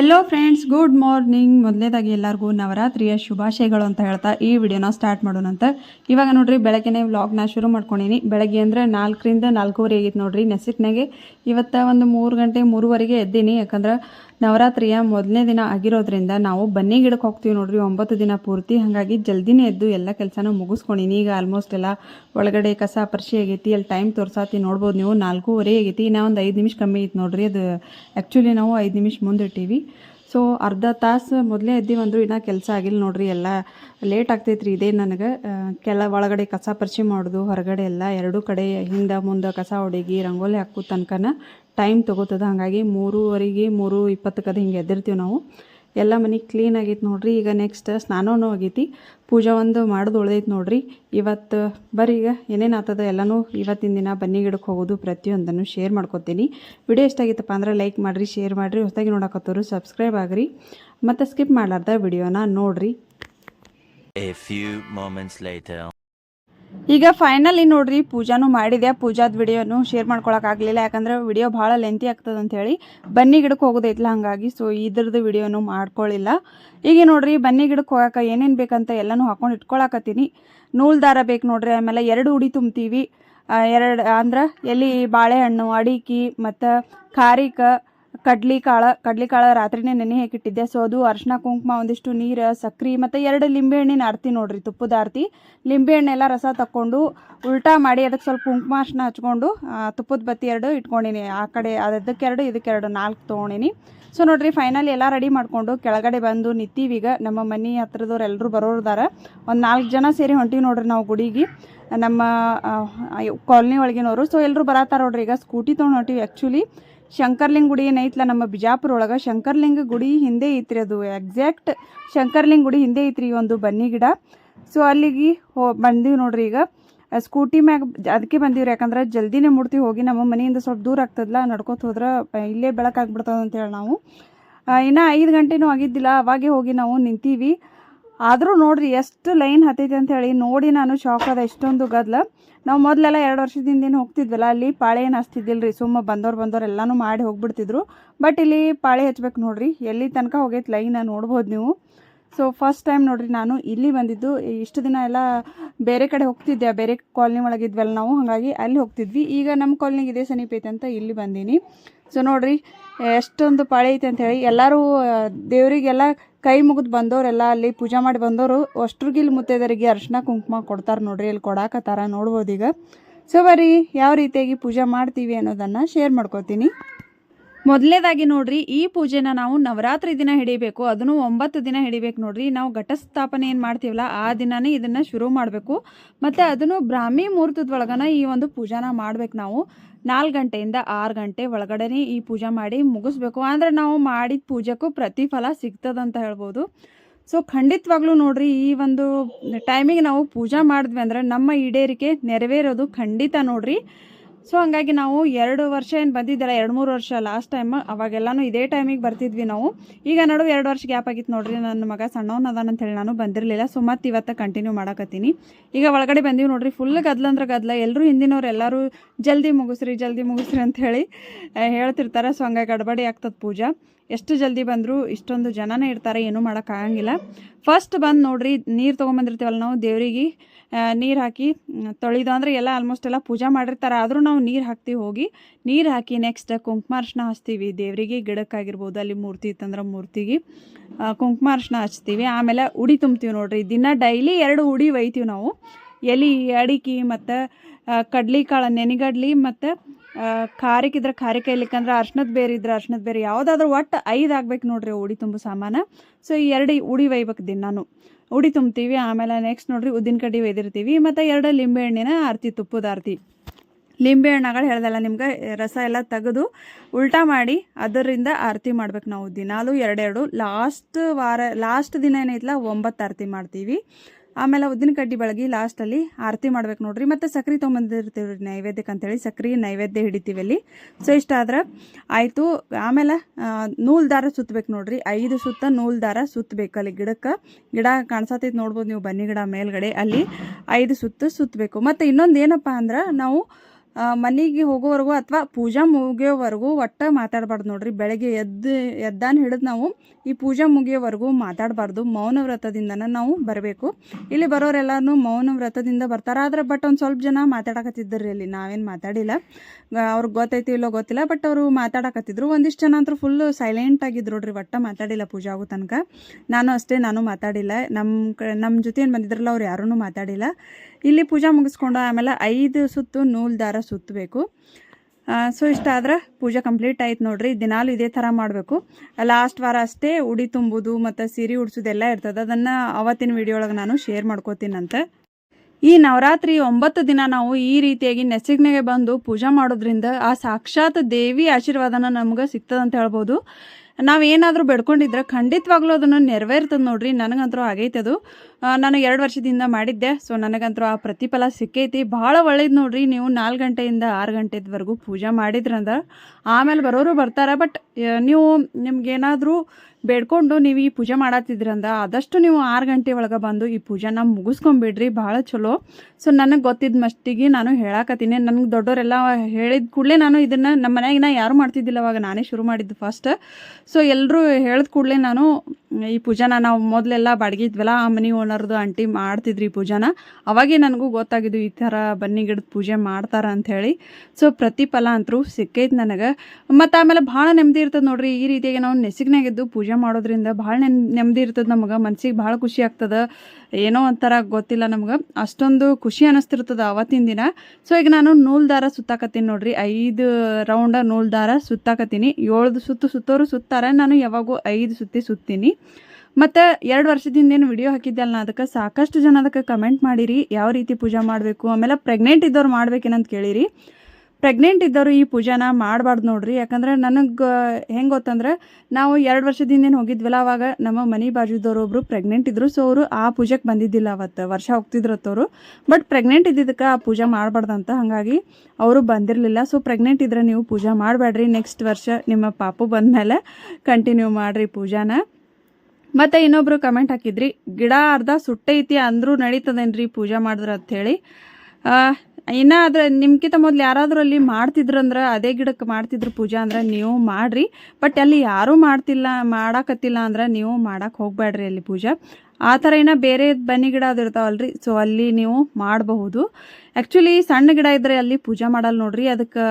Hello friends good morning ಮೊದಲನೇದಾಗಿ ಎಲ್ಲರಿಗೂ ನವರಾತ್ರಿಯ ಶುಭಾಶಯಗಳು ಅಂತ ಹೇಳ್ತಾ ಈ ವಿಡಿಯೋನ ಸ್ಟಾರ್ಟ್ ಮಾಡೋಣಂತ ಇವಾಗ ನೋಡ್ರಿ, ಬೆಳಗ್ಗೆನೇ ವ್ಲಾಗ್ನ ಶುರು ಮಾಡ್ಕೊಂಡಿನಿ. ಬೆಳಗ್ಗೆ ಅಂದರೆ ನಾಲ್ಕರಿಂದ ನಾಲ್ಕೂವರೆ ಆಗಿತ್ತು ನೋಡ್ರಿ ನೆಸಿಕ್ನಾಗೆ ಇವತ್ತು ಒಂದು ಮೂರು ಗಂಟೆ ಮೂರುವರೆಗೆ ಎದ್ದೀನಿ. ಯಾಕಂದ್ರೆ ನವರಾತ್ರಿಯ ಮೊದಲನೇ ದಿನ ಆಗಿರೋದ್ರಿಂದ ನಾವು ಬನ್ನಿ ಗಿಡಕ್ಕೆ ಹೋಗ್ತೀವಿ ನೋಡ್ರಿ. ಒಂಬತ್ತು ದಿನ ಪೂರ್ತಿ. ಹಾಗಾಗಿ ಜಲ್ದಿನೇ ಎದ್ದು ಎಲ್ಲ ಕೆಲಸನೂ ಮುಗಿಸ್ಕೊಂಡಿನಿ ಈಗ ಆಲ್ಮೋಸ್ಟ್ ಎಲ್ಲ ಒಳಗಡೆ ಕಸ ಪರಿಶಿ ಆಗೈತಿ, ಅಲ್ಲಿ ಟೈಮ್ ತೋರ್ಸಾತಿ ನೋಡ್ಬೋದು ನೀವು. ನಾಲ್ಕೂವರೆ ಆಗೈತಿ. ಇನ್ನೂ ಒಂದು ಐದು ನಿಮಿಷ ಕಮ್ಮಿ ಐತಿ ನೋಡ್ರಿ. ಅದು ಆ್ಯಕ್ಚುಲಿ ನಾವು ಐದು ನಿಮಿಷ ಮುಂದೆ ಇಟ್ಟೀವಿ. ಸೊ ಅರ್ಧ ತಾಸು ಮೊದಲೇ ಎದ್ದೀವಂದ್ರು ಇನ್ನೂ ಕೆಲಸ ಆಗಿಲ್ಲ ನೋಡ್ರಿ. ಎಲ್ಲ ಲೇಟ್ ಆಗ್ತೈತ್ರಿ ಇದೇ ನನಗೆ. ಕೆಲ ಒಳಗಡೆ ಕಸ ಪರಿಚಯ ಮಾಡೋದು, ಹೊರಗಡೆ ಎಲ್ಲ ಎರಡೂ ಕಡೆ ಹಿಂದೆ ಮುಂದೆ ಕಸ ಹೊಡಿಗಿ ರಂಗೋಲಿ ಹಾಕೋ ತನಕನ ಟೈಮ್ ತೊಗೋತದ. ಹಾಗಾಗಿ ಮೂರುವರೆಗೆ ಮೂರು ಇಪ್ಪತ್ತಕ್ಕದ ಹಿಂಗೆ ಎದ್ದಿರ್ತೀವಿ ನಾವು. ಎಲ್ಲ ಮನೆ ಕ್ಲೀನ್ ಆಗೈತೆ ನೋಡ್ರಿ. ಈಗ ನೆಕ್ಸ್ಟ್ ಸ್ನಾನವೂ ಆಗೈತಿ. ಪೂಜಾ ಒಂದು ಮಾಡೋದು ಉಳ್ದೈತೆ ನೋಡ್ರಿ. ಇವತ್ತು ಬರ್ರಿ ಈಗ ಏನೇನು ಆಗ್ತದ ಎಲ್ಲನೂ ಇವತ್ತಿನ ದಿನ ಬನ್ನಿ ಗಿಡಕ್ಕೆ ಹೋಗೋದು ಪ್ರತಿಯೊಂದನ್ನು ಶೇರ್ ಮಾಡ್ಕೊತೀನಿ. ವಿಡಿಯೋ ಎಷ್ಟಾಗಿತ್ತಪ್ಪ ಅಂದರೆ ಲೈಕ್ ಮಾಡಿರಿ ಶೇರ್ ಮಾಡಿರಿ. ಹೊಸದಾಗಿ ನೋಡಕತ್ತವರು ಸಬ್ಸ್ಕ್ರೈಬ್ ಆಗ್ರಿ. ಮತ್ತು ಸ್ಕಿಪ್ ಮಾಡಲಾರ್ದ ವಿಡಿಯೋನ ನೋಡ್ರಿ. ಈಗ ಫೈನಲಿ ನೋಡ್ರಿ, ಪೂಜಾನು ಮಾಡಿದೆ. ಪೂಜಾದ ವಿಡಿಯೋನು ಶೇರ್ ಮಾಡ್ಕೊಳಕ್ಕಾಗಲಿಲ್ಲ ಯಾಕಂದ್ರೆ ವಿಡಿಯೋ ಭಾಳ ಲೆಂತಿ ಆಗ್ತದೆ ಅಂತೇಳಿ ಬನ್ನಿ ಗಿಡಕ್ಕೆ ಹೋಗೋದೈತಲ್ಲ ಹಾಗಾಗಿ ಸೊ ಇದ್ರದ್ದು ವಿಡಿಯೋನು ಮಾಡ್ಕೊಳ್ಳಿಲ್ಲ ಈಗ ನೋಡ್ರಿ, ಬನ್ನಿ ಗಿಡಕ್ಕೆ ಹೋಗಕ್ಕೆ ಏನೇನು ಬೇಕಂತ ಎಲ್ಲನೂ ಹಾಕೊಂಡು ಇಟ್ಕೊಳಕತ್ತೀನಿ. ನೂಲ್ ದಾರ ಬೇಕು ನೋಡ್ರಿ, ಆಮೇಲೆ ಎರಡು ಉಡಿ ತುಂಬ್ತೀವಿ. ಎರಡು ಅಂದ್ರೆ ಎಲ್ಲಿ ಬಾಳೆಹಣ್ಣು, ಅಡಿಕೆ, ಮತ್ತು ಖಾರಿಕ ಕಡ್ಲಿ ಕಾಳು ಕಡ್ಲಿ ಕಾಳು ರಾತ್ರಿನೇ ನೆನೆ ಹಾಕಿಟ್ಟಿದ್ದೆ ಸೊ ಅದು ಅರ್ಶಿನ ಕುಂಕುಮ, ಒಂದಿಷ್ಟು ನೀರು, ಸಕ್ರೆ, ಮತ್ತು ಎರಡು ಲಿಂಬೆಹಣ್ಣಿನ ಆರತಿ ನೋಡ್ರಿ, ತುಪ್ಪದ ಆರತಿ. ಲಿಂಬೆಹಣ್ಣೆಲ್ಲ ರಸ ತಕ್ಕೊಂಡು ಉಲ್ಟಾ ಮಾಡಿ ಅದಕ್ಕೆ ಸ್ವಲ್ಪ ಕುಂಕುಮ ಅರ್ಶಿನ ಹಚ್ಕೊಂಡು ತುಪ್ಪದ ಬತ್ತಿ ಎರಡು ಇಟ್ಕೊಂಡಿನಿ. ಆ ಕಡೆ ಅದಕ್ಕೆ ಎರಡು, ಇದಕ್ಕೆ ಎರಡು, ನಾಲ್ಕು ತೊಗೊಂಡಿನಿ. ಸೊ ನೋಡ್ರಿ ಫೈನಲ್ ಎಲ್ಲ ರೆಡಿ ಮಾಡಿಕೊಂಡು ಕೆಳಗಡೆ ಬಂದು ನಿಂತೀವೀಗ ನಮ್ಮ ಮನೆ ಹತ್ರದವ್ರು ಎಲ್ಲರೂ ಬರೋರ್ದಾರ. ಒಂದು ನಾಲ್ಕು ಜನ ಸೇರಿ ಹೊಂಟೀವಿ ನೋಡ್ರಿ ನಾವು ಗುಡಿಗೆ. ನಮ್ಮ ಕಾಲೋನಿ ಒಳಗಿನವರು. ಸೊ ಎಲ್ಲರೂ ಬರತ್ತಾರ ನೋಡ್ರಿ, ಈಗ ಸ್ಕೂಟಿ ತೊಗೊಂಡು ಹೊಂಟಿವಿ ಆ್ಯಕ್ಚುಲಿ ಶಂಕರ್ಲಿಂಗ ಗುಡಿ ಏನೈತ್ಲ? ನಮ್ಮ ಬಿಜಾಪುರ ಒಳಗೆ ಶಂಕರ್ಲಿಂಗ ಗುಡಿ ಹಿಂದೆ ಐತ್ರಿ ಅದು. ಎಕ್ಸಾಕ್ಟ್ ಶಂಕರ್ಲಿಂಗ ಗುಡಿ ಹಿಂದೆ ಐತ್ರಿ ಒಂದು ಬನ್ನಿ ಗಿಡ. ಸೊ ಅಲ್ಲಿಗೆ ಹೋ, ಬಂದೀವಿ ನೋಡ್ರಿ ಈಗ. ಸ್ಕೂಟಿ ಮ್ಯಾಗ ಅದಕ್ಕೆ ಬಂದೀವ್ರಿ. ಯಾಕಂದ್ರೆ ಜಲ್ದಿನೇ ಮುಡ್ತೀವಿ ಹೋಗಿ ನಮ್ಮ ಮನೆಯಿಂದ ಸ್ವಲ್ಪ ದೂರ ಆಗ್ತದಲ್ಲ ನಡ್ಕೊತ ಹೋದ್ರೆ ಇಲ್ಲೇ ಬೆಳಕಾಗ್ಬಿಡ್ತದೆ ಅಂತೇಳಿ ನಾವು ಇನ್ನ ಐದು ಗಂಟೆನೂ ಆಗಿದ್ದಿಲ್ಲ. ಅವಾಗೆ ಹೋಗಿ ನಾವು ನಿಂತೀವಿ. ಆದರೂ ನೋಡ್ರಿ ಎಷ್ಟು ಲೈನ್ ಹತ್ತೈತಿ ಅಂತ ಹೇಳಿ ನೋಡಿ ನಾನು ಶಾಕ್ ಅದ ಎಷ್ಟೊಂದು ಗದ್ಲ. ನಾವು ಮೊದಲೆಲ್ಲ ಎರಡು ವರ್ಷದಿಂದ ಏನು ಹೋಗ್ತಿದ್ವಲ್ಲ, ಅಲ್ಲಿ ಪಾಳೆ ಏನು ಹಚ್ತಿದ್ದಿಲ್ಲ ರೀ ಸುಮ್ಮ ಬಂದವ್ರು ಬಂದವ್ರು ಎಲ್ಲನೂ ಮಾಡಿ ಹೋಗ್ಬಿಡ್ತಿದ್ರು. ಬಟ್ ಇಲ್ಲಿ ಪಾಳೆ ಹಚ್ಬೇಕು ನೋಡ್ರಿ, ಎಲ್ಲಿ ತನಕ ಹೋಗೈತೆ ಲೈನ್ ನೋಡ್ಬೋದು ನೀವು. ಸೊ ಫಸ್ಟ್ ಟೈಮ್ ನೋಡ್ರಿ ನಾನು ಇಲ್ಲಿ ಬಂದಿದ್ದು. ಇಷ್ಟು ದಿನ ಎಲ್ಲ ಬೇರೆ ಕಡೆ ಹೋಗ್ತಿದ್ದೆ ಬೇರೆ ಕಾಲನಿ ಒಳಗಿದ್ವಲ್ಲ ನಾವು, ಹಾಗಾಗಿ ಅಲ್ಲಿ ಹೋಗ್ತಿದ್ವಿ. ಈಗ ನಮ್ಮ ಕಾಲನಿಗೆ ಇದೇ ಸಮೀಪ ಐತೆ ಅಂತ ಇಲ್ಲಿ ಬಂದೀನಿ. ಸೊ ನೋಡ್ರಿ ಎಷ್ಟೊಂದು ಪಾಳೆ ಐತೆ ಅಂತ ಹೇಳಿ ಎಲ್ಲರೂ ದೇವರಿಗೆಲ್ಲ ಕೈ ಮುಗಿದು ಬಂದವರೆಲ್ಲ ಅಲ್ಲಿ ಪೂಜೆ ಮಾಡಿ ಬಂದವರು ಅಷ್ಟ್ರಿಗಿಲ್ ಮುತ್ತೈದರಿಗೆ ಅರ್ಶಿನ ಕುಂಕುಮ ಕೊಡ್ತಾರೆ ನೋಡ್ರಿ ಇಲ್ಲಿ ಕೊಡಾಕತ್ತಾರ ನೋಡ್ಬೋದು ಈಗ. ಸೊ ಬರೀ ಯಾವ ರೀತಿಯಾಗಿ ಪೂಜೆ ಮಾಡ್ತೀವಿ ಅನ್ನೋದನ್ನು ಶೇರ್ ಮಾಡ್ಕೋತೀನಿ. ಮೊದಲನೇದಾಗಿ ನೋಡ್ರಿ, ಈ ಪೂಜೆನ ನಾವು ನವರಾತ್ರಿ ದಿನ ಹಿಡಿಬೇಕು, ಅದನ್ನು ಒಂಬತ್ತು ದಿನ ಹಿಡಿಬೇಕು ನೋಡ್ರಿ. ನಾವು ಘಟಸ್ಥಾಪನೆ ಏನು ಮಾಡ್ತೀವಲ್ಲ, ಆ ದಿನನೇ ಇದನ್ನು ಶುರು ಮಾಡಬೇಕು. ಮತ್ತು ಅದನ್ನು ಬ್ರಾಹ್ಮಿ ಮುಹೂರ್ತದೊಳಗನ ಈ ಒಂದು ಪೂಜಾನ ಮಾಡ್ಬೇಕು ನಾವು. ನಾಲ್ಕು ಗಂಟೆಯಿಂದ ಆರು ಗಂಟೆ ಒಳಗಡೆನೇ ಈ ಪೂಜೆ ಮಾಡಿ ಮುಗಿಸ್ಬೇಕು. ಅಂದರೆ ನಾವು ಮಾಡಿದ ಪೂಜೆಗೂ ಪ್ರತಿಫಲ ಸಿಗ್ತದಂತ ಹೇಳ್ಬೋದು. ಸೊ ಖಂಡಿತವಾಗ್ಲೂ ನೋಡ್ರಿ, ಈ ಒಂದು ಟೈಮಿಗೆ ನಾವು ಪೂಜೆ ಮಾಡಿದ್ವಿ ಅಂದ್ರೆ ನಮ್ಮ ಈಡೇರಿಕೆ ನೆರವೇರೋದು ಖಂಡಿತ ನೋಡ್ರಿ. ಸೊ ಹಂಗಾಗಿ ನಾವು ಎರಡು ವರ್ಷ ಏನು ಬಂದಿದ್ದಲ್ಲ ಎರಡು ಮೂರು ವರ್ಷ ಲಾಸ್ಟ್ ಟೈಮ್ ಅವಾಗೆಲ್ಲನೂ ಇದೇ ಟೈಮಿಗೆ ಬರ್ತಿದ್ವಿ ನಾವು. ಈಗ ನಡು ಎರಡು ವರ್ಷ ಗ್ಯಾಪ್ ಆಗಿತ್ತು ನೋಡ್ರಿ, ನನ್ನ ಮಗ ಸಣ್ಣವನ್ ಹೇಳಿ ನಾನು ಬಂದಿರಲಿಲ್ಲ. ಸೊ ಮತ್ತೆ ಇವತ್ತು ಕಂಟಿನ್ಯೂ ಮಾಡಕತ್ತೀನಿ. ಈಗ ಒಳಗಡೆ ಬಂದೀವಿ ನೋಡ್ರಿ ಫುಲ್ ಗದ್ಲ ಅಂದ್ರೆ ಗದ್ಲ. ಎಲ್ಲರೂ ಹಿಂದಿನವ್ರು ಎಲ್ಲರೂ ಜಲ್ದಿ ಮುಗಿಸ್ರಿ ಜಲ್ದಿ ಮುಗಿಸ್ರಿ ಅಂತ ಹೇಳಿ ಹೇಳ್ತಿರ್ತಾರೆ. ಸೊ ಹಂಗಾಗಿ ಗಡಬಡಿ ಆಗ್ತದೆ ಪೂಜಾ. ಎಷ್ಟು ಜಲ್ದಿ ಬಂದರೂ, ಇಷ್ಟೊಂದು ಜನನೇ ಇರ್ತಾರೆ, ಏನೂ ಮಾಡೋಕ್ಕಾಗಂಗಿಲ್ಲ ಫಸ್ಟ್ ಬಂದು ನೋಡ್ರಿ, ನೀರು ತೊಗೊಂಬಂದಿರ್ತೀವಲ್ಲ ನಾವು ದೇವರಿಗೆ ನೀರು ಹಾಕಿ, ತೊಳೆದು ಅಂದರೆ ಎಲ್ಲ ಆಲ್ಮೋಸ್ಟ್ ಎಲ್ಲ ಪೂಜೆ ಮಾಡಿರ್ತಾರೆ. ಆದರೂ ನಾವು ನೀರು ಹಾಕ್ತೀವಿ, ಹೋಗಿ ನೀರು ಹಾಕಿ ನೆಕ್ಸ್ಟ್ ಕುಂಕುಮ ಅರ್ಶನ ಹಚ್ತೀವಿ. ದೇವರಿಗೆ ಗಿಡಕ್ಕಾಗಿರ್ಬೋದು, ಅಲ್ಲಿ ಮೂರ್ತಿ ಇತ್ತಂದ್ರೆ ಮೂರ್ತಿಗೆ ಕುಂಕುಮ ಅರ್ಶನ ಹಚ್ತೀವಿ. ಆಮೇಲೆ ಉಡಿ ತುಂಬ್ತೀವಿ ನೋಡ್ರಿ. ದಿನ ಡೈಲಿ ಎರಡು ಉಡಿ ಒಯ್ತೀವಿ ನಾವು. ಎಲೆ, ಅಡಿಕೆ ಮತ್ತು ಕಡ್ಲಿಕಾಳು, ನೆನೆಗಡ್ಲಿ ಮತ್ತು ಖಾರಿಕಿದ್ರೆ ಖಾರಿಕ ಇಲ್ಲಿಕ್ಕಂದ್ರೆ ಅರ್ಶನದ ಬೇರೆ ಇದ್ರೆ ಅರ್ಶನದ ಬೇರೆ. ಯಾವುದಾದ್ರೂ ಒಟ್ಟು ಐದು ಆಗ್ಬೇಕು ನೋಡ್ರಿ ಉಡಿ ತುಂಬು ಸಾಮಾನು. ಸೊ ಈ ಎರಡು ಉಡಿ ಒಯ್ಬೇಕು ದಿನಾನು. ಉಡಿ ತುಂಬ್ತೀವಿ. ಆಮೇಲೆ ನೆಕ್ಸ್ಟ್ ನೋಡ್ರಿ ಉದ್ದಿನ ಕಡ್ಡಿ ಒಯ್ದಿರ್ತೀವಿ. ಮತ್ತು ಎರಡು ಲಿಂಬೆ ಹಣ್ಣಿನ ಆರತಿ, ತುಪ್ಪದ ಆರತಿ. ಲಿಂಬೆ ಹಣ್ಣುಗಳು ಹೇಳ್ದಲ್ಲ ನಿಮ್ಗೆ ರಸ ಎಲ್ಲ ತೆಗೆದು ಉಲ್ಟಾ ಮಾಡಿ ಅದರಿಂದ ಆರತಿ ಮಾಡ್ಬೇಕು ನಾವು. ದಿನಾಲು ಎರಡೆರಡು, ಲಾಸ್ಟ್ ವಾರ, ಲಾಸ್ಟ್ ದಿನ ಏನೈತಲ್ಲ ಒಂಬತ್ತು ಆರತಿ ಮಾಡ್ತೀವಿ. ಆಮೇಲೆ ಉದ್ದಿನ ಕಡ್ಡಿ ಬೆಳಗ್ಗೆ ಲಾಸ್ಟಲ್ಲಿ ಆರತಿ ಮಾಡ್ಬೇಕು ನೋಡ್ರಿ. ಮತ್ತು ಸಕ್ರೆ ತೊಗೊಂಬಂದಿರ್ತೀವಿ ನೈವೇದ್ಯಕ್ಕೆ ಅಂತೇಳಿ. ಸಕ್ರೆ, ನೈವೇದ್ಯ ಹಿಡಿತೀವಿ ಅಲ್ಲಿ. ಸೊ ಇಷ್ಟ ಆದ್ರೆ ಆಯಿತು. ಆಮೇಲೆ ನೂಲ್ ದಾರ ಸುತ್ತಬೇಕು ನೋಡ್ರಿ. ಐದು ಸುತ್ತ ನೂಲ್ ದಾರ ಸುತ್ತಬೇಕು ಅಲ್ಲಿ ಗಿಡಕ್ಕೆ. ಗಿಡ ಕಾಣಿಸತೈತೆ ನೋಡ್ಬೋದು ನೀವು ಬನ್ನಿ ಗಿಡ ಮೇಲ್ಗಡೆ ಅಲ್ಲಿ. ಐದು ಸುತ್ತ ಸುತ್ತಬೇಕು ಮತ್ತು ಇನ್ನೊಂದು ಏನಪ್ಪ ಅಂದ್ರೆ ನಾವು ಮನೆಗೆ ಹೋಗೋವರೆಗೂ ಅಥವಾ ಪೂಜಾ ಮುಗಿಯೋವರೆಗೂ ಒಟ್ಟು ಮಾತಾಡಬಾರ್ದು ನೋಡ್ರಿ. ಬೆಳಗ್ಗೆ ಎದ್ದು, ಎದ್ದಾನ ಹಿಡಿದು ನಾವು ಈ ಪೂಜಾ ಮುಗಿಯೋವರೆಗೂ ಮಾತಾಡಬಾರ್ದು. ಮೌನ ವ್ರತದಿಂದನೇ ನಾವು ಬರಬೇಕು. ಇಲ್ಲಿ ಬರೋರೆಲ್ಲರೂ ಮೌನ ವ್ರತದಿಂದ ಬರ್ತಾರೆ. ಆದ್ರೆ ಬಟ್ ಒಂದು ಸ್ವಲ್ಪ ಜನ ಮಾತಾಡಕತ್ತಿದ್ದರು ಇಲ್ಲಿ ನಾವೇನು ಮಾತಾಡಿಲ್ಲ. ಅವ್ರಿಗೆ ಗೊತ್ತೈತಿ ಇಲ್ಲೋ ಗೊತ್ತಿಲ್ಲ. ಬಟ್ ಅವರು ಮಾತಾಡಕತ್ತಿದ್ರು. ಒಂದಿಷ್ಟು ಜನ ಅಂತೂ ಫುಲ್ ಸೈಲೆಂಟ್ ಆಗಿದ್ರು ನೋಡ್ರಿ. ಒಟ್ಟ ಮಾತಾಡಿಲ್ಲ ಪೂಜಾ ಆಗೋ ತನಕ. ನಾನು ಅಷ್ಟೇ, ನಾನು ಮಾತಾಡಿಲ್ಲ. ನಮ್ಮ ಕ ನಮ್ಮ ಜೊತೆ ಏನು ಬಂದಿದ್ರಲ್ಲ, ಅವ್ರು ಯಾರೂ ಮಾತಾಡಿಲ್ಲ. ಇಲ್ಲಿ ಪೂಜೆ ಮುಗಿಸ್ಕೊಂಡು ಆಮೇಲೆ ಐದು ಸುತ್ತು ನೂಲು ದಾರ ಸುತ್ತಬೇಕು. ಸೊ ಇಷ್ಟಾದ್ರೆ ಪೂಜೆ ಕಂಪ್ಲೀಟ್ ಆಯ್ತು ನೋಡ್ರಿ. ದಿನಾಲು ಇದೇ ಥರ ಮಾಡಬೇಕು. ಲಾಸ್ಟ್ ವಾರ ಅಷ್ಟೇ ಉಡಿ ತುಂಬುದು ಮತ್ತು ಸೀರೆ ಉಡ್ಸೋದೆಲ್ಲ ಇರ್ತದೆ. ಅದನ್ನು ಅವತ್ತಿನ ವಿಡಿಯೋ ಒಳಗೆ ನಾನು ಶೇರ್ ಮಾಡ್ಕೋತೀನಂತೆ. ಈ ನವರಾತ್ರಿ ಒಂಬತ್ತು ದಿನ ನಾವು ಈ ರೀತಿಯಾಗಿ ನೆಸಿಗ್ನೆಗೆ ಬಂದು ಪೂಜೆ ಮಾಡೋದ್ರಿಂದ ಆ ಸಾಕ್ಷಾತ್ ದೇವಿ ಆಶೀರ್ವಾದನ ನಮ್ಗೆ ಸಿಗ್ತದಂತ ಹೇಳ್ಬೋದು. ನಾವೇನಾದರೂ ಬೆಡ್ಕೊಂಡಿದ್ರೆ ಖಂಡಿತವಾಗ್ಲೂ ಅದನ್ನು ನೆರವೇರ್ತದೆ ನೋಡ್ರಿ. ನನಗಂತೂ ಆಗೈತೆ ಅದು. ನಾನು ಎರಡು ವರ್ಷದಿಂದ ಮಾಡಿದ್ದೆ. ಸೊ ನನಗಂತೂ ಆ ಪ್ರತಿಫಲ ಸಿಕ್ಕೈತಿ. ಭಾಳ ಒಳ್ಳೇದು ನೋಡ್ರಿ. ನೀವು ನಾಲ್ಕು ಗಂಟೆಯಿಂದ ಆರು ಗಂಟೆದವರೆಗೂ ಪೂಜೆ ಮಾಡಿದ್ರಂದ್ರೆ ಆಮೇಲೆ ಬರೋರು ಬರ್ತಾರೆ. ಬಟ್ ನೀವು ನಿಮ್ಗೇನಾದರೂ ಬೇಡ್ಕೊಂಡು ನೀವು ಈ ಪೂಜೆ ಮಾಡತ್ತಿದ್ರಂದ ಆದಷ್ಟು ನೀವು ಆರು ಗಂಟೆ ಒಳಗೆ ಬಂದು ಈ ಪೂಜೆನ ಮುಗಿಸ್ಕೊಂಬಿಡ್ರಿ. ಭಾಳ ಚಲೋ. ಸೊ ನನಗೆ ಗೊತ್ತಿದ್ದ ಮಷ್ಟಿಗೆ ನಾನು ಹೇಳಾಕತ್ತೀನಿ ನನಗೆ ದೊಡ್ಡವರೆಲ್ಲ ಹೇಳಿದ ಕೂಡಲೇ ನಾನು ಇದನ್ನು ನಮ್ಮ ಮನೆಯಾಗಿನ ಯಾರು ಮಾಡ್ತಿದ್ದಿಲ್ಲ. ಅವಾಗ ನಾನೇ ಶುರು ಮಾಡಿದ್ದು ಫಸ್ಟ್ ಸೊ ಎಲ್ಲರೂ ಹೇಳಿದ ಕೂಡಲೇ ನಾನು ಈ ಪೂಜಾನ ನಾವು ಮೊದಲೆಲ್ಲ ಬಡಗಿದ್ವಲ್ಲ, ಆ ಮನೆ ಓನರ್ದು ಆಂಟಿ ಮಾಡ್ತಿದ್ರಿ ಈ ಪೂಜಾನ. ಅವಾಗೇ ನನಗೂ ಗೊತ್ತಾಗಿದ್ದು ಈ ಥರ ಬನ್ನಿ ಗಿಡದ ಪೂಜೆ ಮಾಡ್ತಾರ ಅಂಥೇಳಿ ಸೊ ಪ್ರತಿಫಲ ಅಂತರೂ ಸಿಕ್ಕೈತೆ ನನಗೆ. ಮತ್ತು ಆಮೇಲೆ ಭಾಳ ನೆಮ್ಮದಿ ಇರ್ತದೆ ನೋಡ್ರಿ, ಈ ರೀತಿಯಾಗಿ ನಾವು ನೆಸಿಗ್ನಾಗಿದ್ದು ಪೂಜೆ ಮಾಡೋದ್ರಿಂದ ಭಾಳ ನೆಮ್ ನೆಮ್ಮದಿ ಇರ್ತದೆ ನಮಗೆ ಮನಸ್ಸಿಗೆ ಭಾಳ ಖುಷಿ ಆಗ್ತದೆ. ಏನೋ ಒಂಥರ ಗೊತ್ತಿಲ್ಲ ನಮ್ಗೆ. ಅಷ್ಟೊಂದು ಖುಷಿ ಅನ್ನಿಸ್ತಿರ್ತದೆ ಅವತ್ತಿನ ದಿನ. ಸೊ ಈಗ ನಾನು ನೂಲ್ ದಾರ ಸುತ್ತಾಕತ್ತೀನಿ ನೋಡ್ರಿ, ಐದು ರೌಂಡ ನೂಲ್ ದಾರ ಸುತ್ತಾಕತ್ತೀನಿ. ಏಳು ಸುತ್ತು ಸುತ್ತೋರು ಸುತ್ತಾರೆ, ನಾನು ಯಾವಾಗೂ ಐದು ಸುತ್ತಿ ಸುತ್ತೀನಿ. ಮತ್ತು ಎರಡು ವರ್ಷದಿಂದ ಏನು ವಿಡಿಯೋ ಹಾಕಿದ್ದೆ ಅಲ್ಲ ಅದಕ್ಕೆ ಸಾಕಷ್ಟು ಜನ ಅದಕ್ಕೆ ಕಮೆಂಟ್ ಮಾಡಿರಿ, ಯಾವ ರೀತಿ ಪೂಜೆ ಮಾಡಬೇಕು, ಆಮೇಲೆ ಪ್ರೆಗ್ನೆಂಟ್ ಇದ್ದವ್ರು ಮಾಡ್ಬೇಕೇನಂತ ಕೇಳಿರಿ. ಪ್ರೆಗ್ನೆಂಟ್ ಇದ್ದವರು ಈ ಪೂಜಾನ ಮಾಡಬಾರ್ದು ನೋಡ್ರಿ, ಯಾಕಂದ್ರೆ ನನಗೆ, ಹೆಂಗೆ ಗೊತ್ತಂದ್ರೆ, ನಾವು ಎರಡು ವರ್ಷದಿಂದ ಏನು ಹೋಗಿದ್ವಲ್ಲ, ಅವಾಗ ನಮ್ಮ ಮನೆ ಬಾಜುದವ್ರು ಒಬ್ಬರು ಪ್ರೆಗ್ನೆಂಟ್ ಇದ್ದರು ಸೊ ಅವರು ಆ ಪೂಜೆಗೆ ಬಂದಿದ್ದಿಲ್ಲ ಅವತ್ತು, ವರ್ಷ ಹೋಗ್ತಿದ್ರತ್ತವರು. ಬಟ್ ಪ್ರೆಗ್ನೆಂಟ್ ಇದ್ದಿದ್ದಕ್ಕೆ ಆ ಪೂಜೆ ಮಾಡಬಾರ್ದಂತ, ಹಾಗಾಗಿ ಅವರು ಬಂದಿರಲಿಲ್ಲ. ಸೊ ಪ್ರೆಗ್ನೆಂಟ್ ಇದ್ರೆ ನೀವು ಪೂಜೆ ಮಾಡಬೇಡ್ರಿ ನೆಕ್ಸ್ಟ್ ವರ್ಷ ನಿಮ್ಮ ಪಾಪು ಬಂದಮೇಲೆ ಕಂಟಿನ್ಯೂ ಮಾಡಿರಿ ಪೂಜಾನ. ಮತ್ತು ಇನ್ನೊಬ್ರು ಕಮೆಂಟ್ ಹಾಕಿದ್ರಿ, ಗಿಡ ಅರ್ಧ ಸುಟ್ಟೈತಿ ಅಂದರೂ ನಡೀತದೇನ್ರಿ ಪೂಜೆ ಮಾಡಿದ್ರೆ ಅಂಥೇಳಿ ಇನ್ನ ಆದ್ರೆ ನಿಮ್ಗಿಂತ ಮೊದಲು ಯಾರಾದರೂ ಅಲ್ಲಿ ಮಾಡ್ತಿದ್ರಂದ್ರೆ ಅದೇ ಗಿಡಕ್ಕೆ ಮಾಡ್ತಿದ್ರು ಪೂಜೆ ಅಂದ್ರೆ ನೀವು ಮಾಡಿರಿ. ಬಟ್ ಅಲ್ಲಿ ಯಾರೂ ಮಾಡ್ತಿಲ್ಲ, ಮಾಡಾಕತ್ತಿಲ್ಲ ಅಂದ್ರೆ ನೀವು ಮಾಡಕ್ಕೆ ಹೋಗಬೇಡ್ರಿ ಅಲ್ಲಿ ಪೂಜೆ. ಆ ಥರ ಏನೋ ಬೇರೆ ಬನ್ನಿ ಗಿಡ ಅದು ಇರ್ತಾವಲ್ರಿ. ಸೊ ಅಲ್ಲಿ ನೀವು ಮಾಡಬಹುದು. ಆ್ಯಕ್ಚುಲಿ ಸಣ್ಣ ಗಿಡ ಇದ್ದರೆ ಅಲ್ಲಿ ಪೂಜೆ ಮಾಡಲ್ಲ ನೋಡ್ರಿ. ಅದಕ್ಕೆ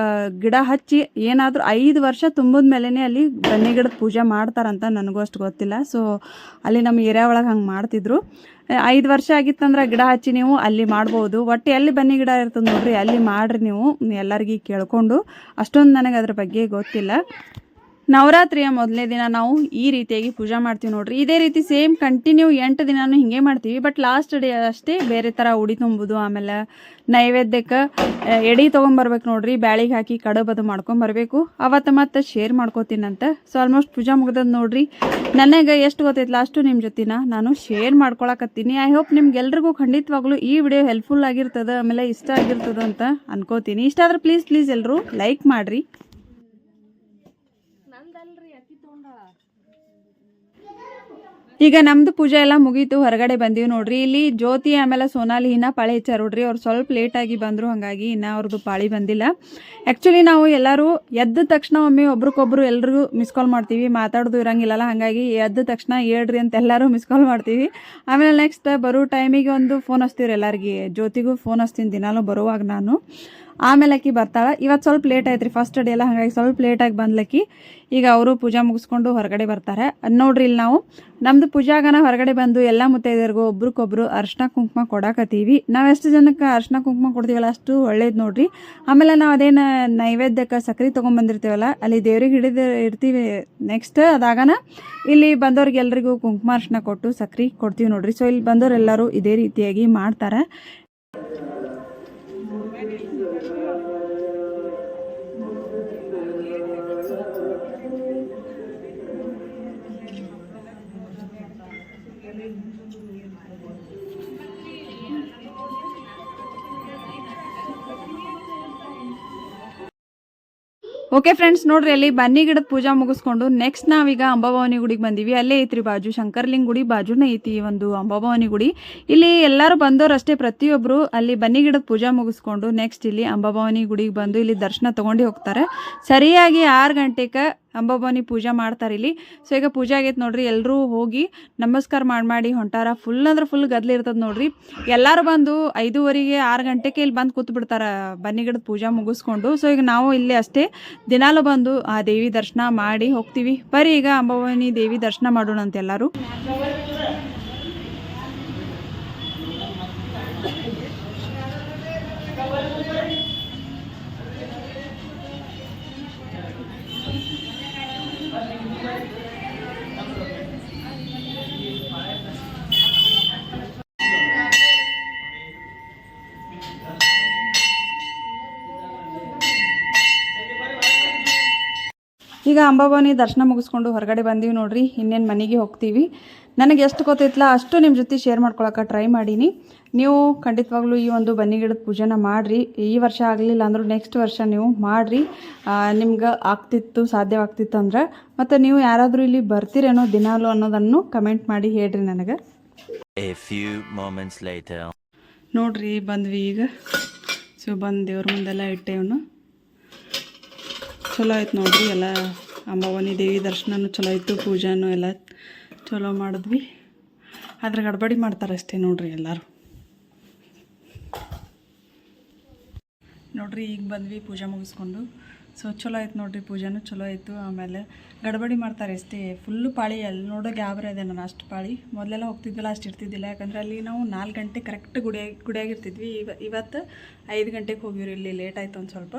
ಗಿಡ ಹಚ್ಚಿ ಏನಾದರೂ ಐದು ವರ್ಷ ತುಂಬಿದ ಮೇಲೇ ಅಲ್ಲಿ ಬನ್ನಿ ಗಿಡದ ಪೂಜೆ ಮಾಡ್ತಾರಂತ ನನಗೂ ಅಷ್ಟು ಗೊತ್ತಿಲ್ಲ. ಸೊ ಅಲ್ಲಿ ನಮ್ಮ ಏರಿಯಾ ಒಳಗೆ ಹಂಗೆ ಮಾಡ್ತಿದ್ರು. ಐದು ವರ್ಷ ಆಗಿತ್ತಂದ್ರೆ ಗಿಡ ಹಚ್ಚಿ ನೀವು ಅಲ್ಲಿ ಮಾಡ್ಬೋದು ಒಟ್ಟು ಎಲ್ಲಿ ಬನ್ನಿ ಗಿಡ ಇರ್ತದೆ ನೋಡ್ರಿ, ಅಲ್ಲಿ ಮಾಡಿರಿ ನೀವು ಎಲ್ಲರಿಗೂ ಕೇಳಿಕೊಂಡು. ಅಷ್ಟೊಂದು ನನಗೆ ಅದ್ರ ಬಗ್ಗೆ ಗೊತ್ತಿಲ್ಲ. ನವರಾತ್ರಿಯ ಮೊದಲನೇ ದಿನ ನಾವು ಈ ರೀತಿಯಾಗಿ ಪೂಜೆ ಮಾಡ್ತೀವಿ ನೋಡ್ರಿ. ಇದೇ ರೀತಿ ಸೇಮ್ ಕಂಟಿನ್ಯೂ ಎಂಟು ದಿನಾನು ಹಿಂಗೆ ಮಾಡ್ತೀವಿ. ಬಟ್ ಲಾಸ್ಟ್ ಡೇ ಅಷ್ಟೇ ಬೇರೆ ಥರ ಉಡಿ ತುಂಬುದು, ಆಮೇಲೆ ನೈವೇದ್ಯಕ್ಕೆ ಎಡಿ ತೊಗೊಂಬರ್ಬೇಕು ನೋಡ್ರಿ. ಬ್ಯಾಳಿಗೆ ಹಾಕಿ ಕಡುಬದು ಮಾಡ್ಕೊಂಬರ್ಬೇಕು ಅವತ್ತು ಮತ್ತೆ ಶೇರ್ ಮಾಡ್ಕೋತೀನಂತ ಸೊ ಆಲ್ಮೋಸ್ಟ್ ಪೂಜೆ ಮುಗ್ದದ್ ನೋಡ್ರಿ. ನನಗೆ ಎಷ್ಟು ಗೊತ್ತೈತೆ ಲಾಸ್ಟು ನಿಮ್ಮ ಜೊತಿನ ನಾನು ಶೇರ್ ಮಾಡ್ಕೊಳಕತ್ತೀನಿ. ಐ ಹೋಪ್ ನಿಮ್ಗೆಲ್ರಿಗೂ ಖಂಡಿತವಾಗ್ಲೂ ಈ ವಿಡಿಯೋ ಹೆಲ್ಪ್ಫುಲ್ ಆಗಿರ್ತದೆ, ಆಮೇಲೆ ಇಷ್ಟ ಆಗಿರ್ತದೆ ಅಂತ ಅನ್ಕೋತೀನಿ. ಇಷ್ಟ ಆದ್ರೆ ಪ್ಲೀಸ್ ಪ್ಲೀಸ್ ಎಲ್ಲರೂ ಲೈಕ್ ಮಾಡಿರಿ. ಈಗ ನಮ್ದು ಪೂಜೆ ಎಲ್ಲ ಮುಗೀತು, ಹೊರಗಡೆ ಬಂದೀವಿ ನೋಡ್ರಿ. ಇಲ್ಲಿ ಜ್ಯೋತಿ ಆಮೇಲೆ ಸೋನಾಲಿ ಇನ್ನ ಪಾಳಿ ಹೆಚ್ಚಾರ ನೋಡ್ರಿ ಅವ್ರು ಸ್ವಲ್ಪ ಲೇಟಾಗಿ ಬಂದರು, ಹಾಗಾಗಿ ಇನ್ನ ಅವ್ರದ್ದು ಪಾಳಿ ಬಂದಿಲ್ಲ. ಆ್ಯಕ್ಚುಲಿ ನಾವು ಎಲ್ಲರೂ ಎದ್ದ ತಕ್ಷಣ ಒಮ್ಮೆ ಒಬ್ರಿಗೊಬ್ರು ಎಲ್ರಿಗೂ ಮಿಸ್ ಕಾಲ್ ಮಾಡ್ತೀವಿ. ಮಾತಾಡೋದು ಇರಂಗಿಲ್ಲಲ್ಲ, ಹಾಗಾಗಿ ಎದ್ದ ತಕ್ಷಣ ಹೇಳ್ರಿ ಅಂತ ಎಲ್ಲರೂ ಮಿಸ್ ಕಾಲ್ ಮಾಡ್ತೀವಿ. ಆಮೇಲೆ ನೆಕ್ಸ್ಟ್ ಬರೋ ಟೈಮಿಗೆ ಒಂದು ಫೋನ್ ಹಚ್ತೀವ್ರಿ ಎಲ್ಲರಿಗೆ. ಜ್ಯೋತಿಗೂ ಫೋನ್ ಹಚ್ತೀನಿ, ದಿನಾಲೂ ಬರುವಾಗ ನಾನು. ಆಮೇಲೆ ಆಕಿ ಬರ್ತಾಳೆ. ಇವತ್ತು ಸ್ವಲ್ಪ ಲೇಟ್ ಆಯ್ತು ರೀ ಫಸ್ಟ್ ಡೇ ಎಲ್ಲ ಹಾಗಾಗಿ ಸ್ವಲ್ಪ ಲೇಟಾಗಿ ಬಂದ್ಲಕ್ಕಿ ಈಗ ಅವರು ಪೂಜಾ ಮುಗಿಸ್ಕೊಂಡು ಹೊರಗಡೆ ಬರ್ತಾರೆ. ನೋಡ್ರಿ ಇಲ್ಲಿ ನಾವು, ನಮ್ದು ಪೂಜಾಗನ ಹೊರಗಡೆ ಬಂದು ಎಲ್ಲ ಮುತ್ತೈದರಿಗೂ ಒಬ್ರಿಗೊಬ್ರು ಅರ್ಶಿನ ಕುಂಕುಮ ಕೊಡಾಕತ್ತೀವಿ. ನಾವು ಎಷ್ಟು ಜನಕ್ಕೆ ಅರ್ಶಿನ ಕುಂಕುಮ ಕೊಡ್ತೀವಲ್ಲ, ಅಷ್ಟು ಒಳ್ಳೇದು ನೋಡ್ರಿ. ಆಮೇಲೆ ನಾವು ಅದೇನು ನೈವೇದ್ಯಕ್ಕೆ ಸಕ್ರೆ ತೊಗೊಂಬಂದಿರ್ತೀವಲ್ಲ, ಅಲ್ಲಿ ದೇವ್ರಿಗೆ ಹಿಡಿದು ಇರ್ತೀವಿ ನೆಕ್ಸ್ಟ್ ಅದಾಗನ. ಇಲ್ಲಿ ಬಂದವ್ರಿಗೆಲ್ಲರಿಗೂ ಕುಂಕುಮ ಅರ್ಶಿನ ಕೊಟ್ಟು ಸಕ್ರೆ ಕೊಡ್ತೀವಿ ನೋಡ್ರಿ. ಸೊ ಇಲ್ಲಿ ಬಂದವರೆಲ್ಲರೂ ಇದೇ ರೀತಿಯಾಗಿ ಮಾಡ್ತಾರೆ. ಓಕೆ ಫ್ರೆಂಡ್ಸ್ ನೋಡ್ರಿ, ಅಲ್ಲಿ ಬನ್ನಿ ಗಿಡದ ಪೂಜಾ ಮುಗಿಸ್ಕೊಂಡು ನೆಕ್ಸ್ಟ್ ನಾವೀಗ ಅಂಬಾಭವಾನಿ ಗುಡಿಗೆ ಬಂದೀವಿ. ಅಲ್ಲೇ ಐತ್ರಿ ಬಾಜು, ಶಂಕರ್ಲಿಂಗ್ ಗುಡಿ ಬಾಜುನೇ ಐತಿ ಒಂದು ಅಂಬಾಭವಾನಿ ಗುಡಿ. ಇಲ್ಲಿ ಎಲ್ಲರೂ ಬಂದವರು ಅಷ್ಟೇ ಪ್ರತಿಯೊಬ್ಬರು ಅಲ್ಲಿ ಬನ್ನಿ ಗಿಡದ ಪೂಜಾ ಮುಗಿಸ್ಕೊಂಡು ನೆಕ್ಸ್ಟ್ ಇಲ್ಲಿ ಅಂಬಾಭವಾನಿ ಗುಡಿಗೆ ಬಂದು ಇಲ್ಲಿ ದರ್ಶನ ತಗೊಂಡು ಹೋಗ್ತಾರೆ. ಸರಿಯಾಗಿ ಆರು ಗಂಟೆಗೆ ಅಂಬಾಭವಾನಿ ಪೂಜೆ ಮಾಡ್ತಾರೆ ಇಲ್ಲಿ. ಸೊ ಈಗ ಪೂಜೆ ಆಗೈತೆ ನೋಡ್ರಿ ಎಲ್ಲರೂ ಹೋಗಿ ನಮಸ್ಕಾರ ಮಾಡಿ ಮಾಡಿ ಹೊಂಟಾರ. ಫುಲ್ ಅಂದ್ರೆ ಫುಲ್ ಗದ್ಲಿ ಇರ್ತದೆ ನೋಡ್ರಿ. ಎಲ್ಲರೂ ಬಂದು ಐದೂವರೆಗೆ ಆರು ಗಂಟೆಗೆ ಇಲ್ಲಿ ಬಂದು ಕೂತ್ ಬಿಡ್ತಾರ ಬನ್ನಿ ಗಿಡದ ಪೂಜಾ ಮುಗಿಸ್ಕೊಂಡು. ಸೊ ಈಗ ನಾವು ಇಲ್ಲಿ ಅಷ್ಟೇ ದಿನಾಲು ಬಂದು ಆ ದೇವಿ ದರ್ಶನ ಮಾಡಿ ಹೋಗ್ತೀವಿ. ಬರೀ ಈಗ ಅಂಬಾಭವಾನಿ ದೇವಿ ದರ್ಶನ ಮಾಡೋಣ ಅಂತ ಎಲ್ಲರೂ. ಈಗ ಅಂಬಾಭವಾನಿ ದರ್ಶನ ಮುಗಿಸ್ಕೊಂಡು ಹೊರಗಡೆ ಬಂದೀವಿ ನೋಡ್ರಿ ಇನ್ನೇನು ಮನೆಗೆ ಹೋಗ್ತೀವಿ. ನನಗೆ ಎಷ್ಟು ಗೊತ್ತೈತಲ್ಲ ಅಷ್ಟು ನಿಮ್ಮ ಜೊತೆ ಶೇರ್ ಮಾಡ್ಕೊಳಕ್ಕೆ ಟ್ರೈ ಮಾಡೀನಿ. ನೀವು ಖಂಡಿತವಾಗ್ಲೂ ಈ ಒಂದು ಬನ್ನಿ ಗಿಡದ ಪೂಜೆನ ಮಾಡಿರಿ. ಈ ವರ್ಷ ಆಗಲಿಲ್ಲ ಅಂದರೂ ನೆಕ್ಸ್ಟ್ ವರ್ಷ ನೀವು ಮಾಡಿರಿ. ನಿಮ್ಗೆ ಆಗ್ತಿತ್ತು ಸಾಧ್ಯವಾಗ್ತಿತ್ತು ಅಂದ್ರೆ. ಮತ್ತು ನೀವು ಯಾರಾದರೂ ಇಲ್ಲಿ ಬರ್ತೀರೇನೋ ದಿನಾಲು ಅನ್ನೋದನ್ನು ಕಮೆಂಟ್ ಮಾಡಿ ಹೇಳ್ರಿ ನನಗೆ. ನೋಡ್ರಿ ಬಂದ್ವಿ ಈಗ. ಸೊ ಬಂದು ದೇವ್ರ ಮುಂದೆಲ್ಲ ಇಟ್ಟೇವನು. ಚಲೋ ಆಯ್ತು ನೋಡ್ರಿ, ಎಲ್ಲ ಅಂಬಾವನಿ ದೇವಿ ದರ್ಶನನೂ ಚಲೋ ಆಯಿತು, ಪೂಜಾನು ಎಲ್ಲ ಚಲೋ ಮಾಡಿದ್ವಿ. ಆದ್ರೆ ಗಡ್ಬಡಿ ಮಾಡ್ತಾರೆ ಅಷ್ಟೇ ನೋಡ್ರಿ ಎಲ್ಲರೂ. ನೋಡ್ರಿ, ಈಗ ಬಂದ್ವಿ ಪೂಜೆ ಮುಗಿಸ್ಕೊಂಡು. ಸೊ ಚಲೋ ಆಯ್ತು ನೋಡ್ರಿ, ಪೂಜೆನೂ ಚಲೋ ಆಯಿತು. ಆಮೇಲೆ ಗಡ್ಬಡಿ ಮಾಡ್ತಾರೆ ಅಷ್ಟೇ. ಫುಲ್ಲು ಪಾಳಿ, ಅಲ್ಲಿ ನೋಡೋ ಗ್ಯಾಬ್ರ ಇದೆ ನಾನು ಅಷ್ಟು ಪಾಳಿ. ಮೊದಲೆಲ್ಲ ಹೋಗ್ತಿದ್ದಿಲ್ಲ ಅಷ್ಟು ಇರ್ತಿದ್ದಿಲ್ಲ. ಯಾಕಂದ್ರೆ ಅಲ್ಲಿ ನಾವು ನಾಲ್ಕು ಗಂಟೆ ಕರೆಕ್ಟ್ ಗುಡಿಯಾಗಿ ಗುಡಿಯಾಗಿರ್ತಿದ್ವಿ ಇವ ಇವತ್ತು ಐದು ಗಂಟೆಗೆ ಹೋಗಿವ್ರಿ, ಇಲ್ಲಿ ಲೇಟ್ ಆಯ್ತು ಒಂದು ಸ್ವಲ್ಪ.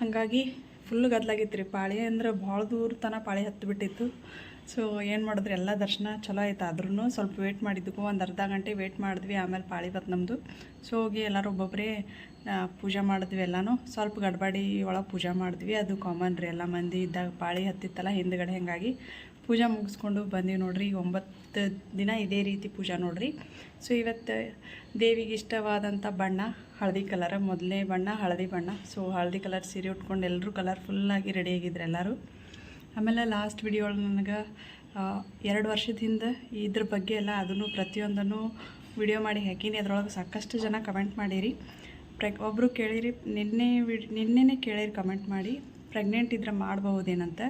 ಹಾಗಾಗಿ ಫುಲ್ ಗದ್ಲಾಗಿತ್ತು ರೀ ಪಾಳಿ ಅಂದ್ರೆ ಭಾಳ ದೂರ ತನಕ ಪಾಳಿ ಹತ್ತು ಬಿಟ್ಟಿತ್ತು ಸೊ ಏನು ಮಾಡಿದ್ರಿ? ಎಲ್ಲ ದರ್ಶನ ಚಲೋ ಆಯ್ತು ಆದ್ರೂ ಸ್ವಲ್ಪ ವೇಟ್ ಮಾಡಿದ್ದಕ್ಕೂ ಒಂದು ಅರ್ಧ ಗಂಟೆ ವೇಟ್ ಮಾಡಿದ್ವಿ, ಆಮೇಲೆ ಪಾಳಿ ಬತ್ತು ನಮ್ಮದು ಸೊ ಹೋಗಿ ಎಲ್ಲರೂ ಒಬ್ಬೊಬ್ಬರೇ ಪೂಜೆ ಮಾಡಿದ್ವಿ ಎಲ್ಲನೂ. ಸ್ವಲ್ಪ ಗಡ್ಬಡಿ ಒಳಗೆ ಪೂಜೆ ಮಾಡಿದ್ವಿ. ಅದು ಕಾಮನ್ ರೀ. ಎಲ್ಲ ಮಂದಿ ಇದ್ದಾಗ ಪಾಳಿ ಹತ್ತಿತ್ತಲ್ಲ ಹಿಂದ್ಗಡೆ ಹಾಗಾಗಿ. ಪೂಜೆ ಮುಗಿಸ್ಕೊಂಡು ಬಂದೀವಿ ನೋಡ್ರಿ. ಒಂಬತ್ತು ದಿನ ಇದೇ ರೀತಿ ಪೂಜೆ ನೋಡ್ರಿ. ಸೊ ಇವತ್ತು ದೇವಿಗೆ ಇಷ್ಟವಾದಂಥ ಬಣ್ಣ, ಹಳದಿ ಕಲರ್ ಮೊದಲನೇ ಬಣ್ಣ, ಹಳದಿ ಬಣ್ಣ. ಸೊ ಹಳದಿ ಕಲರ್ ಸೀರೆ ಉಟ್ಕೊಂಡು ಎಲ್ಲರೂ ಕಲರ್ಫುಲ್ಲಾಗಿ ರೆಡಿಯಾಗಿದ್ರು ಎಲ್ಲರೂ. ಆಮೇಲೆ ಲಾಸ್ಟ್ ವಿಡಿಯೋ ನನಗೆ ಎರಡು ವರ್ಷದಿಂದ ಇದ್ರ ಬಗ್ಗೆ ಎಲ್ಲ ಅದನ್ನು ಪ್ರತಿಯೊಂದನ್ನು ವಿಡಿಯೋ ಮಾಡಿ ಹಾಕೀನಿ. ಅದರೊಳಗೆ ಸಾಕಷ್ಟು ಜನ ಕಮೆಂಟ್ ಮಾಡಿರಿ. ಪ್ರೆಗ್ ಒಬ್ಬರು ಕೇಳಿರಿ, ನಿನ್ನೆ ವಿಡ್ ನಿನ್ನೆನೇ ಕೇಳಿರಿ ಕಮೆಂಟ್ ಮಾಡಿ ಪ್ರೆಗ್ನೆಂಟ್ ಇದ್ರೆ ಮಾಡಬಹುದೇನಂತ.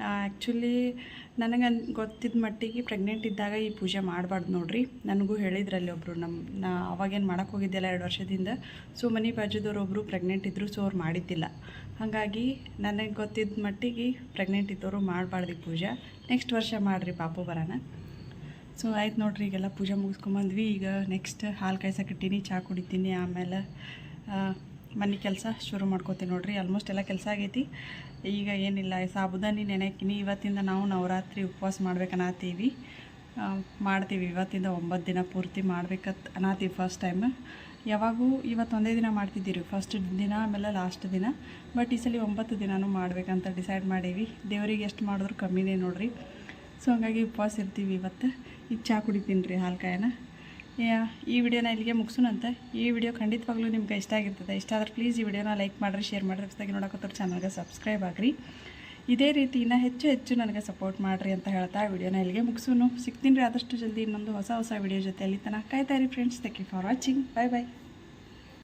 ಆ್ಯಕ್ಚುಲಿ ನನಗೆ ಗೊತ್ತಿದ್ದ ಮಟ್ಟಿಗೆ ಪ್ರೆಗ್ನೆಂಟ್ ಇದ್ದಾಗ ಈ ಪೂಜೆ ಮಾಡಬಾರ್ದು ನೋಡ್ರಿ. ನನಗೂ ಹೇಳಿದ್ರಲ್ಲಿ ಒಬ್ಬರು ನಮ್ಮ ನಾ ಅವಾಗೇನು ಮಾಡೋಕೆ ಹೋಗಿದ್ದೆಲ್ಲ ಎರಡು ವರ್ಷದಿಂದ. ಸೊ, ಮನೆ ಬಾಜುದವ್ರೊಬ್ಬರು ಪ್ರೆಗ್ನೆಂಟ್ ಇದ್ದರು ಸೊ ಅವ್ರು ಮಾಡಿದ್ದಿಲ್ಲ. ಹಾಗಾಗಿ ನನಗೆ ಗೊತ್ತಿದ್ದ ಮಟ್ಟಿಗೆ ಪ್ರೆಗ್ನೆಂಟ್ ಇದ್ದವರು ಮಾಡಬಾರ್ದು ಈ ಪೂಜೆ. ನೆಕ್ಸ್ಟ್ ವರ್ಷ ಮಾಡಿರಿ ಪಾಪು ಬರೋಣ ಸೊ, ಆಯ್ತು ನೋಡ್ರಿ, ಈಗೆಲ್ಲ ಪೂಜೆ ಮುಗಿಸ್ಕೊಂಬಂದ್ವಿ. ಈಗ ನೆಕ್ಸ್ಟ್ ಹಾಲು ಕಾಯ್ಸಕತ್ತೀನಿ ಚಹಾ ಕುಡಿತೀನಿ, ಆಮೇಲೆ ಮನೆ ಕೆಲಸ ಶುರು ಮಾಡ್ಕೋತೀವಿ ನೋಡ್ರಿ ಆಲ್ಮೋಸ್ಟ್ ಎಲ್ಲ ಕೆಲಸ ಆಗೈತಿ. ಈಗ ಏನಿಲ್ಲ ಸಾಬುದಾನಿ ನೆನೆಕಿನಿ ಇವತ್ತಿಂದ ನಾವು ನವರಾತ್ರಿ ಉಪವಾಸ ಮಾಡ್ಬೇಕನ್ನತ್ತೀವಿ ಮಾಡ್ತೀವಿ, ಇವತ್ತಿಂದ ಒಂಬತ್ತು ದಿನ ಪೂರ್ತಿ ಮಾಡ್ಬೇಕತ್ ಅನ್ನತ್ತೀವಿ ಫಸ್ಟ್ ಟೈಮ್ ಯಾವಾಗೂ ಇವತ್ತು ಒಂದೇ ದಿನ ಮಾಡ್ತಿದ್ದೀರಿ ಫಸ್ಟ್ ದಿನ ಆಮೇಲೆ ಲಾಸ್ಟ್ ದಿನ. ಬಟ್ ಈ ಸಲ ಒಂಬತ್ತು ದಿನನೂ ಮಾಡ್ಬೇಕಂತ ಡಿಸೈಡ್ ಮಾಡೀವಿ. ದೇವರಿಗೆ ಎಷ್ಟು ಮಾಡಿದ್ರು ಕಮ್ಮಿನೇ ನೋಡ್ರಿ. ಸೊ ಹಂಗಾಗಿ ಉಪವಾಸ ಇರ್ತೀವಿ ಇವತ್ತು. ಈಗ ಚಹಾ ಕುಡಿತೀನಿ ರೀ, ಹಾಲು ಈ ವಿಡಿಯೋನ ಇಲ್ಲಿಗೆ ಮುಗಿಸೋಣಂತೆ. ಈ ವಿಡಿಯೋ ಖಂಡಿತವಾಗ್ಲೂ ನಿಮ್ಗೆ ಇಷ್ಟ ಆಗಿರ್ತದೆ. ಇಷ್ಟ ಆದರೆ ಪ್ಲೀಸ್ ಈ ವಿಡಿಯೋನ ಲೈಕ್ ಮಾಡಿರಿ ಶೇರ್ ಮಾಡಿರಿ. ಹೊಸದಾಗಿ ನೋಡೋಕತ್ತವ್ರು ಚಾನಲ್ಗೆ ಸಬ್ಸ್ಕ್ರೈಬ್ ಆಗಿರಿ. ಇದೇ ರೀತಿ ಇನ್ನೂ ಹೆಚ್ಚು ಹೆಚ್ಚು ನನಗೆ ಸಪೋರ್ಟ್ ಮಾಡಿರಿ ಅಂತ ಹೇಳ್ತಾ ವಿಡಿಯೋನ ಇಲ್ಲಿಗೆ ಮುಗಿಸೋಣ ಸಿಗ್ತೀನಿ ರೀ ಆದಷ್ಟು ಜಲ್ದಿ ಇನ್ನೊಂದು ಹೊಸ ಹೊಸ ವಿಡಿಯೋ ಜೊತೆ ಅಲ್ಲಿ ತನಕ. ಕಾಯ್ತಾ ಇರಿ friends thank you for watching bye bye